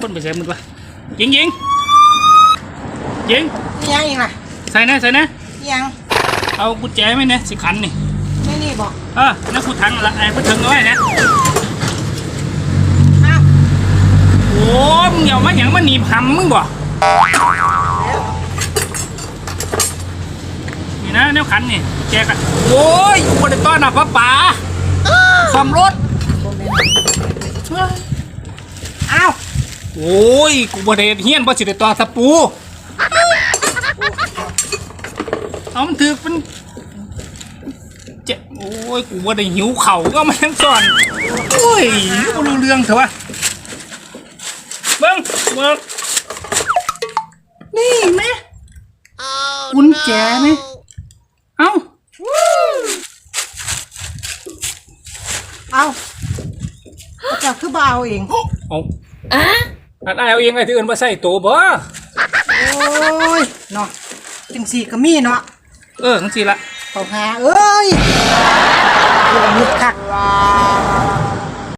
คนไปใส่มึงวะยิงยิงยิงนี่ยังอีกล่ะใส่นะใส่นะนี่ยังเอากุญแจไหมเนี่ยสิขันนี่ไม่นี่บอกเออนั่นกูถังละไอ้กูถึงเอาไว้นะอ้าวโอ้มึงอย่ามาอย่างมาหนีบหำมึงบ่นี่นะแนวขันนี่แจกันโอ้ยกูได้ต้อนรับพระป่าความรถอ้าว โอ้ย กูบ่ได้เฮียนบ่สิได้ต่อสปู เอามันถือเป็นเจ๊โอ้ย กูบ่ได้หิวเข่าวก็มาทั้งซ้อน โอ้ยบ่รู้เรื่องเถอะวะเบิ่งเบิ่งนี่แม่กุญแจไหมเอ้า เอาเอาเจ้าคือบ่เอาเอง เอา อันอายเอาเองไอ้ที่อื่นมาใส่ตัวบ่โอ้ยเนาะจังสี่ก็มีเนาะเออจังซี่ละเขาหาเอ้ยเรื่องนี้คัก